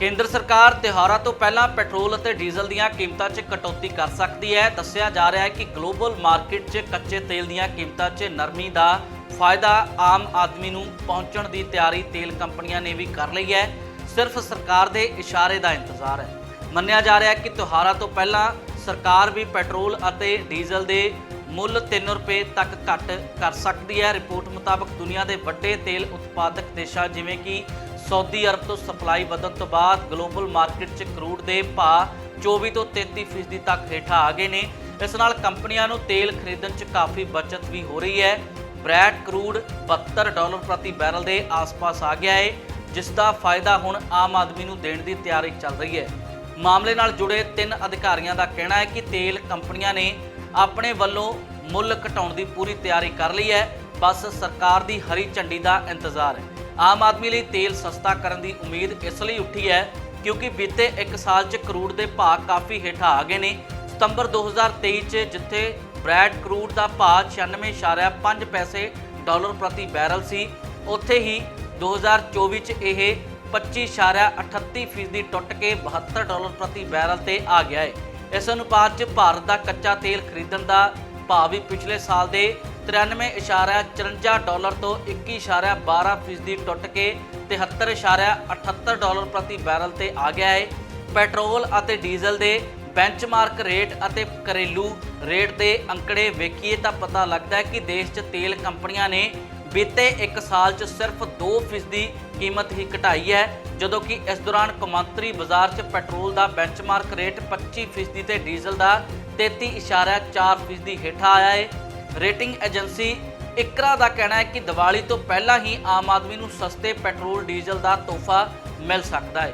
ਕੇਂਦਰ ਸਰਕਾਰ ਤਿਉਹਾਰਾਂ ਤੋਂ ਪਹਿਲਾਂ ਪੈਟਰੋਲ ਅਤੇ ਡੀਜ਼ਲ ਦੀਆਂ ਕੀਮਤਾਂ 'ਚ ਕਟੌਤੀ ਕਰ ਸਕਦੀ ਹੈ। ਦੱਸਿਆ ਜਾ ਰਿਹਾ ਹੈ ਕਿ ਗਲੋਬਲ ਮਾਰਕੀਟ 'ਚ ਕੱਚੇ ਤੇਲ ਦੀਆਂ ਕੀਮਤਾਂ 'ਚ ਨਰਮੀ ਦਾ ਫਾਇਦਾ ਆਮ ਆਦਮੀ ਨੂੰ ਪਹੁੰਚਣ ਦੀ ਤਿਆਰੀ ਤੇਲ ਕੰਪਨੀਆਂ ਨੇ ਵੀ ਕਰ ਲਈ ਹੈ। ਸਿਰਫ ਸਰਕਾਰ ਦੇ ਇਸ਼ਾਰੇ ਦਾ ਇੰਤਜ਼ਾਰ ਹੈ। ਮੰਨਿਆ ਜਾ ਰਿਹਾ ਹੈ ਕਿ ਤਿਉਹਾਰਾਂ ਤੋਂ ਪਹਿਲਾਂ ਸਰਕਾਰ ਵੀ ਪੈਟਰੋਲ ਅਤੇ ਡੀਜ਼ਲ ਦੇ ਮੁੱਲ 3 ਰੁਪਏ ਤੱਕ ਘੱਟ ਕਰ ਸਕਦੀ ਹੈ। ਰਿਪੋਰਟ ਮੁਤਾਬਕ ਦੁਨੀਆ ਦੇ ਵੱਡੇ ਤੇਲ ਉਤਪਾਦਕ ਦੇਸ਼ਾਂ ਜਿਵੇਂ ਕਿ ਸਾਊਦੀ ਅਰਬ ਤੋਂ ਸਪਲਾਈ ਵਧਣ ਤੋਂ ਬਾਅਦ ਗਲੋਬਲ ਮਾਰਕੀਟ 'ਚ ਕਰੂਡ ਦੇ ਭਾਅ 24 ਤੋਂ 33% ਫੀਸਦੀ ਤੱਕ ਹੇਠਾਂ ਆ ਗਏ ਨੇ। ਇਸ ਨਾਲ ਕੰਪਨੀਆਂ ਨੂੰ ਤੇਲ ਖਰੀਦਣ 'ਚ ਕਾਫੀ ਬਚਤ ਵੀ ਹੋ ਰਹੀ ਹੈ। ਬ੍ਰੈਡ ਕਰੂਡ 72 ਡਾਲਰ ਪ੍ਰਤੀ ਬੈਰਲ ਦੇ ਆਸ-ਪਾਸ ਆ ਗਿਆ ਹੈ ਜਿਸ ਦਾ ਫਾਇਦਾ ਹੁਣ ਆਮ ਆਦਮੀ ਨੂੰ ਦੇਣ ਦੀ ਤਿਆਰੀ ਚੱਲ ਰਹੀ ਹੈ। ਮਾਮਲੇ ਨਾਲ ਜੁੜੇ ਤਿੰਨ ਅਧਿਕਾਰੀਆਂ ਦਾ ਕਹਿਣਾ ਹੈ ਕਿ ਤੇਲ ਕੰਪਨੀਆਂ ਨੇ ਆਪਣੇ ਵੱਲੋਂ ਮੁੱਲ ਘਟਾਉਣ ਦੀ ਪੂਰੀ ਤਿਆਰੀ ਕਰ ਲਈ ਹੈ। ਬਸ ਸਰਕਾਰ ਦੀ ਹਰੀ ਝੰਡੀ ਦਾ ਇੰਤਜ਼ਾਰ ਹੈ। ਆਮ ਆਦਮੀ ਲਈ ਤੇਲ ਸਸਤਾ ਕਰਨ ਦੀ ਉਮੀਦ ਇਸ ਲਈ ਉੱਠੀ ਹੈ ਕਿਉਂਕਿ ਬੀਤੇ 1 ਸਾਲ 'ਚ ਕਰੂਡ ਦੇ ਭਾਅ ਕਾਫੀ ਹੇਠਾਂ ਆ ਗਏ ਨੇ। ਸਤੰਬਰ 2023 'ਚ ਜਿੱਥੇ ਬ੍ਰੈਡ ਕਰੂਡ ਦਾ ਭਾਅ 96.5 ਪੈਸੇ ਡਾਲਰ ਪ੍ਰਤੀ ਬੈਰਲ ਸੀ, ਉੱਥੇ ਹੀ 2024 'ਚ ਇਹ 25.38 ਫੀਸਦੀ ਟੁੱਟ ਕੇ 72 ਡਾਲਰ ਪ੍ਰਤੀ ਬੈਰਲ ਤੇ ਆ ਗਿਆ ਹੈ। ਇਸ ਅਨੁਪਾਤ 'ਚ ਭਾਰਤ ਦਾ ਕੱਚਾ ਤੇਲ ਖਰੀਦਣ ਦਾ ਭਾਅ ਵੀ ਪਿਛਲੇ ਸਾਲ ਦੇ 93.54 ਡਾਲਰ ਤੋਂ 21.12 ਫੀਸਦੀ ਟੁੱਟ ਕੇ 73.78 ਡਾਲਰ ਪ੍ਰਤੀ ਬੈਰਲ ਤੇ ਆ ਗਿਆ ਹੈ ਪੈਟਰੋਲ ਅਤੇ ਡੀਜ਼ਲ ਦੇ ਬੈਂਚਮਾਰਕ ਰੇਟ ਅਤੇ ਘਰੇਲੂ ਰੇਟ ਦੇ ਅੰਕੜੇ ਵੇਖੀਏ ਤਾਂ ਪਤਾ ਲੱਗਦਾ ਹੈ ਕਿ ਦੇਸ਼ 'ਚ ਤੇਲ ਕੰਪਨੀਆਂ ਨੇ ਬੀਤੇ 1 ਸਾਲ 'ਚ ਸਿਰਫ 2% ਕੀਮਤ ਹੀ ਘਟਾਈ ਹੈ, ਜਦੋਂ ਕਿ ਇਸ ਦੌਰਾਨ ਕੌਮਾਂਤਰੀ ਬਾਜ਼ਾਰ 'ਚ ਪੈਟਰੋਲ ਦਾ ਬੈਂਚਮਾਰਕ ਰੇਟ 25% ਤੇ ਡੀਜ਼ਲ ਦਾ 33.4% ਦੀ ਹੇਠਾਂ ਆਇਆ ਹੈ ਰੇਟਿੰਗ ਏਜੰਸੀ ਇਕਰਾ ਦਾ ਕਹਿਣਾ ਹੈ ਕਿ ਦੀਵਾਲੀ ਤੋਂ ਪਹਿਲਾਂ ਹੀ ਆਮ ਆਦਮੀ ਨੂੰ ਸਸਤੇ ਪੈਟਰੋਲ, ਡੀਜ਼ਲ ਦਾ ਤੋਹਫਾ ਮਿਲ ਸਕਦਾ ਹੈ।